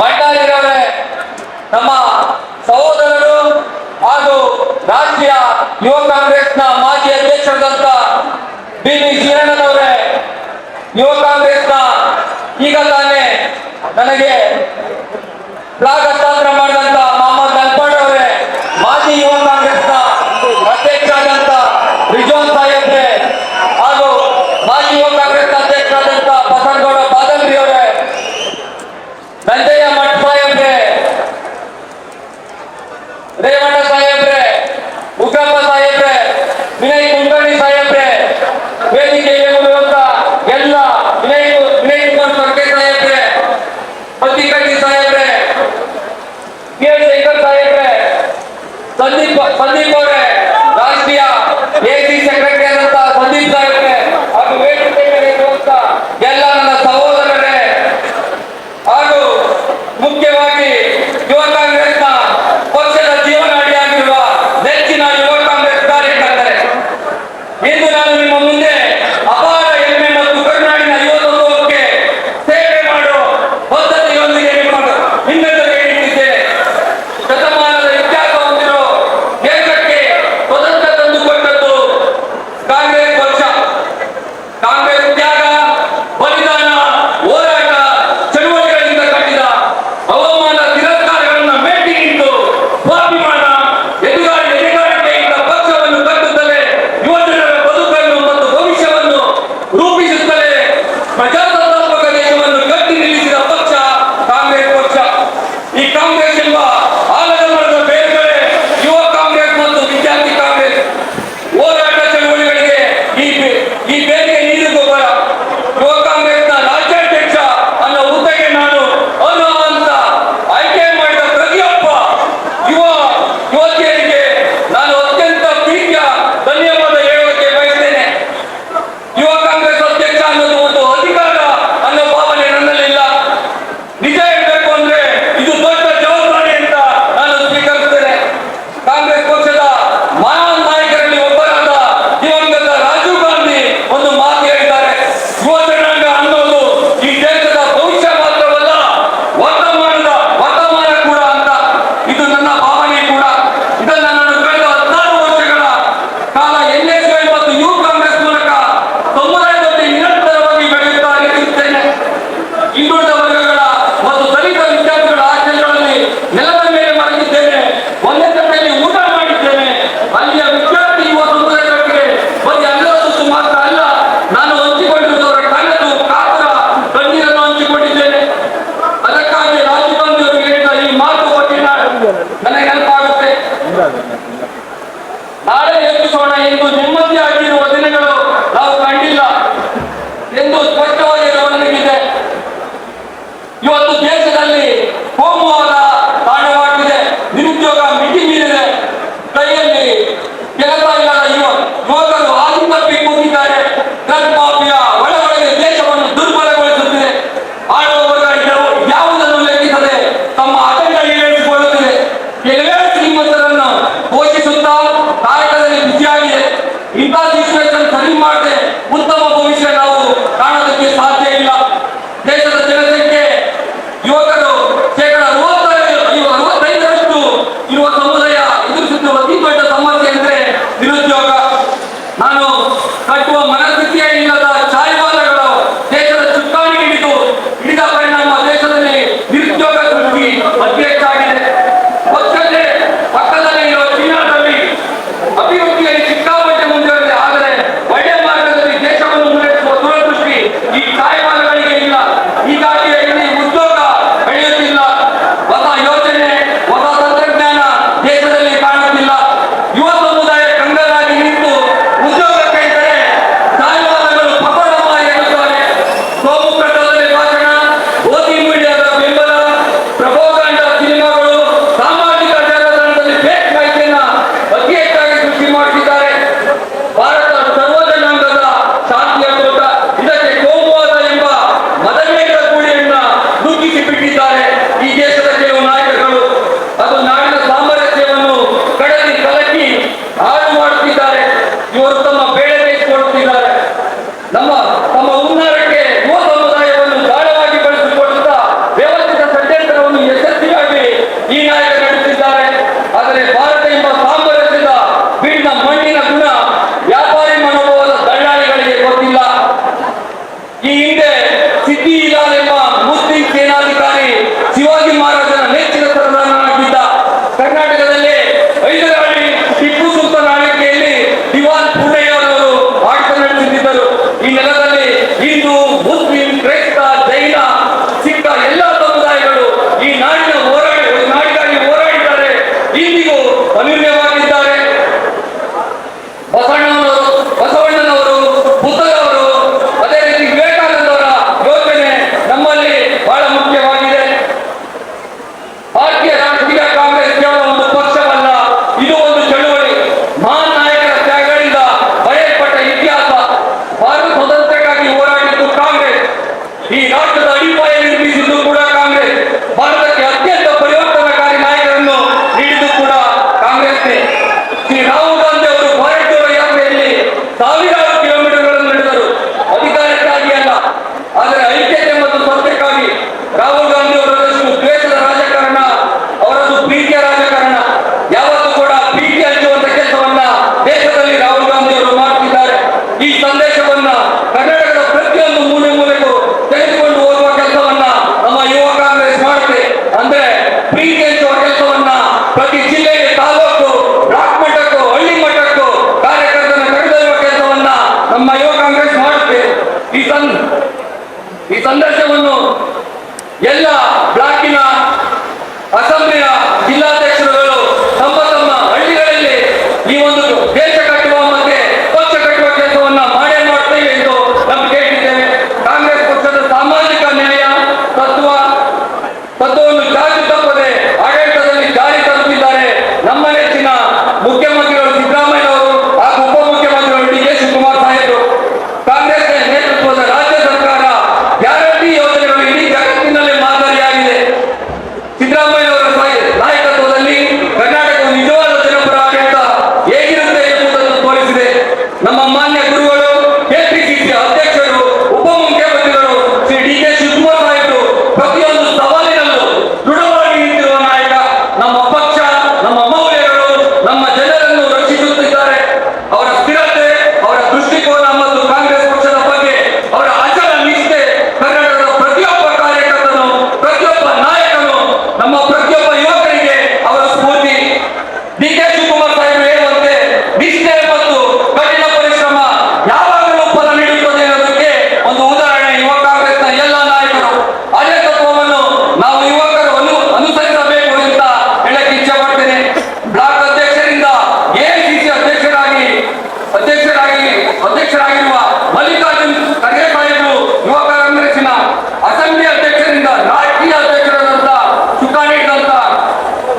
ಭಟ್ಟಾಜಿರವರೇ ನಮ್ಮ ಸಹೋದರರು ಹಾಗೂ ರಾಜ್ಯ ಯುವ ಕಾಂಗ್ರೆಸ್ನ ಮಾಜಿ ಅಧ್ಯಕ್ಷರಾದಂತ ಬಿ ವಿ ಅವರೇ ಯುವ ಕಾಂಗ್ರೆಸ್ನ ಈಗ ತಾನೇ ನನಗೆ ಸ್ವಾಗತ Ele que é o ಇವತ್ತು ದೇಶದಲ್ಲಿ ಹೋಮವಾದ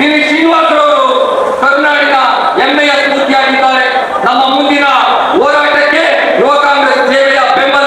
ವಿ ಶ್ರೀನಿವಾಸರವರು ಕರುನಾಡಿನ ಹೆಮ್ಮೆಯ ಸ್ಫೂರ್ತಿಯಾಗಿದ್ದಾರೆ ನಮ್ಮ ಮುಂದಿನ ಹೋರಾಟಕ್ಕೆ ಯುವ ಕಾಂಗ್ರೆಸ್ ಸೇವೆಯ ಬೆಂಬಲ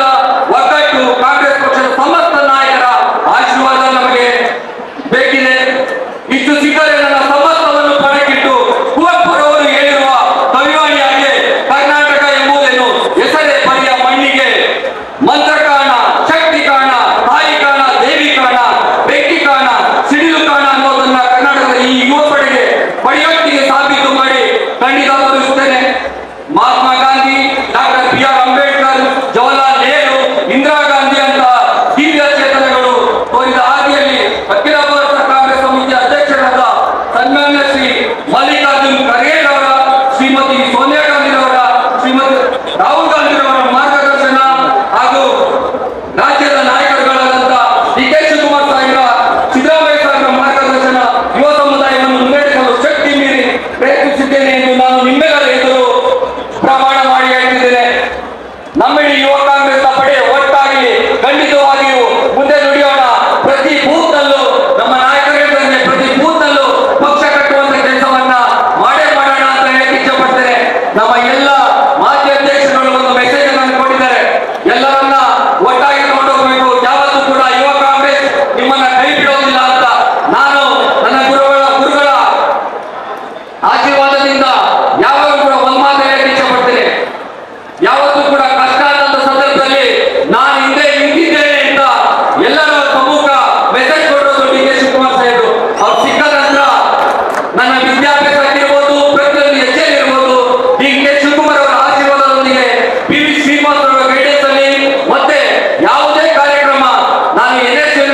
நாங்கள் என்எஸ்பியில்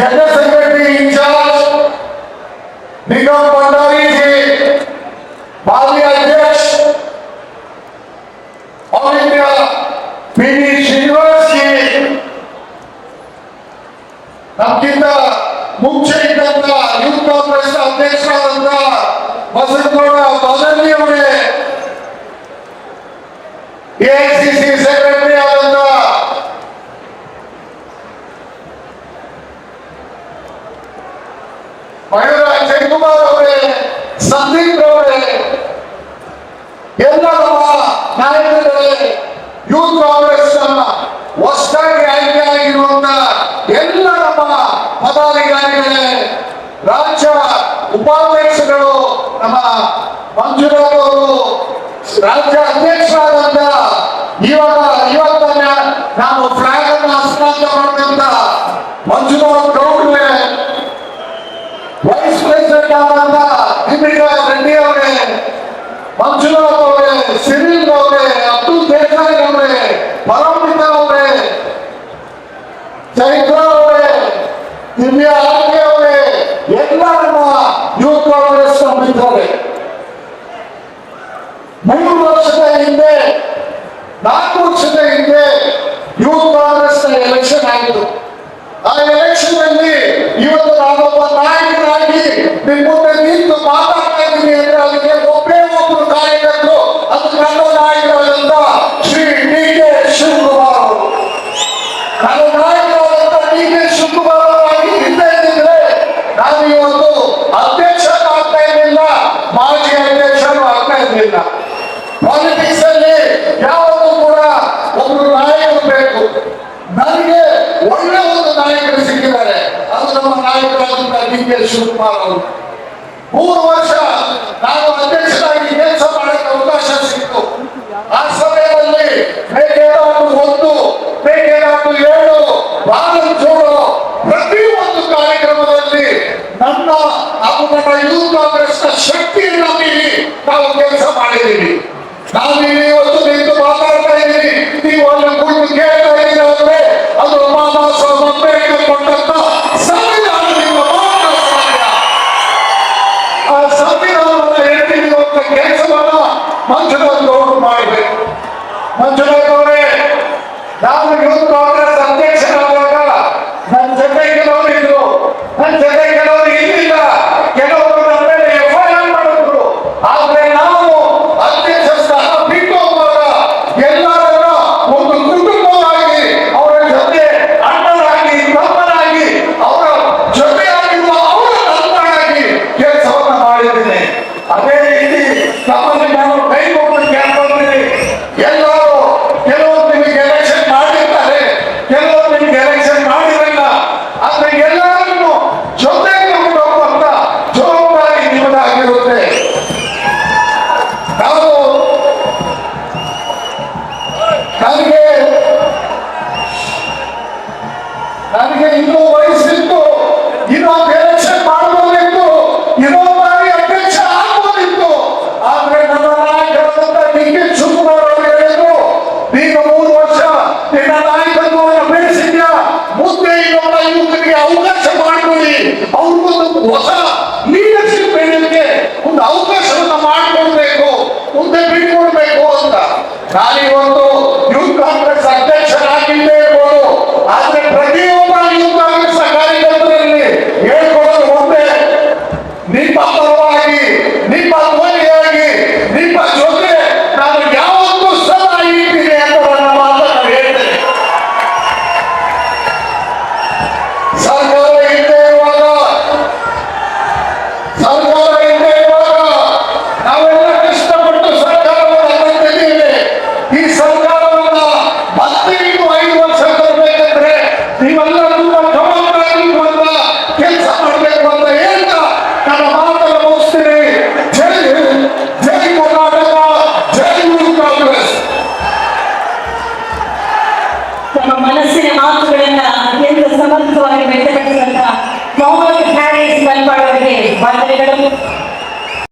That doesn't ವೈಸ್ ಪ್ರೆಸಿಡೆಂಟ್ ಆದಂತ ಭೀಮಿಕಾ ರೆಡ್ಡಿ ಅವರೇ, ಮಂಜುನಾಥ್ ಅವರೇ, ಸಿರಿಲ್ ಅವರೇ, ಅಬ್ದುಲ್ ದೇಸಾಯಿ ಅವರೇ ಪರಮಿತ ಅವರೇ, ಚೈತ್ರ ಅವರೇ, ದಿವ್ಯಾ ಆರ್ಕೆ ಅವರೇ ಎಲ್ಲ ನಮ್ಮ ಕಾಂಗ್ರೆಸ್ ನಂಬಿದ್ದಾರೆ ಮೂರು ವರ್ಷದ ಹಿಂದೆ, ನಾಲ್ಕು ವರ್ಷದ ಹಿಂದೆ ಯೂತ್ ಕಾಂಗ್ರೆಸ್ ಎಲೆಕ್ಷನ್ ಆ ಎಲೆಕ್ಷನ್ ಅಲ್ಲಿ ಇವತ್ತು ನಾನೊಬ್ಬ ನಾಯಕನಾಗಿ ನಿಮ್ಮ ಮುಂದೆ ನಿಂತು ಮಾತಾಡ್ತಾ ಇದ್ದೀನಿ ಅಂದ್ರೆ ಅದಕ್ಕೆ ಒಬ್ಬೇ ಒಬ್ಬರು ಕಾರ್ಯಕರ್ತರು, ಅದು ನನ್ನ ನಾಯಕರಾದಂತ ಶ್ರೀ ಡಿ ಕೆ ಶಿವಕುಮಾರ್ ಅವರು. ನನ್ನ ನಾಯಕರಾದಂತ ಡಿ ಕೆ ಶಿವಕುಮಾರ್ ಅವರಾಗಿ ಹಿಂದೆ ಇದ್ದಿದ್ರೆ ನಾನು ಇವತ್ತು ಅಧ್ಯಕ್ಷ ಆಗ್ತಾ ಇರಲಿಲ್ಲ, ಮಾಜಿ ಅಧ್ಯಕ್ಷರು ಆಗ್ತಾ ಇರಲಿಲ್ಲ. ಪಾಲಿಟಿಕ್ಸ್ ಅಲ್ಲಿ ಯಾವತ್ತೂ ಕೂಡ ಒಬ್ರು ನಾಯಕರು ಬೇಕು. ನನಗೆ ಒಳ್ಳೆ ಒಂದು ನಾಯಕರು ಸಿಕ್ಕಿದ್ದಾರೆ. ಅದು ನಮ್ಮ ನಾಯಕರಾದಂತ ಡಿ ಕೆ ಶಿವಕುಮಾರ್ ಅವರು. ಮೂರು ವರ್ಷ ನಾವು ಅಧ್ಯಕ್ಷರಾಗಿ ಕೆಲಸ ಮಾಡಕ್ಕೆ ಅವಕಾಶ ಸಿಕ್ತು ಆ ಸಮಯದಲ್ಲಿ ಮೇಕೆದಾಟು ಒಂದು ಮೇಕೆದಾಟು ಏಳು ಭಾರತ್ ಜೋಡೋ ಒಂದು ಕಾರ್ಯಕ್ರಮದಲ್ಲಿ ನನ್ನ ಹಾಗೂ ನಮ್ಮ ಯೂತ್ ಕಾಂಗ್ರೆಸ್ ಶಕ್ತಿಯನ್ನ ಮೀರಿ ನಾವು ಕೆಲಸ ಮಾಡಿದ್ದೀವಿ. ನಾವು ಇವತ್ತು ನಿಂತು ಮಾತಾಡ್ತಾ ಇದ್ದೀವಿ. ನೀವು ಅಲ್ಲಿ ಕುಳಿತು ಕೇಳ್ತಾ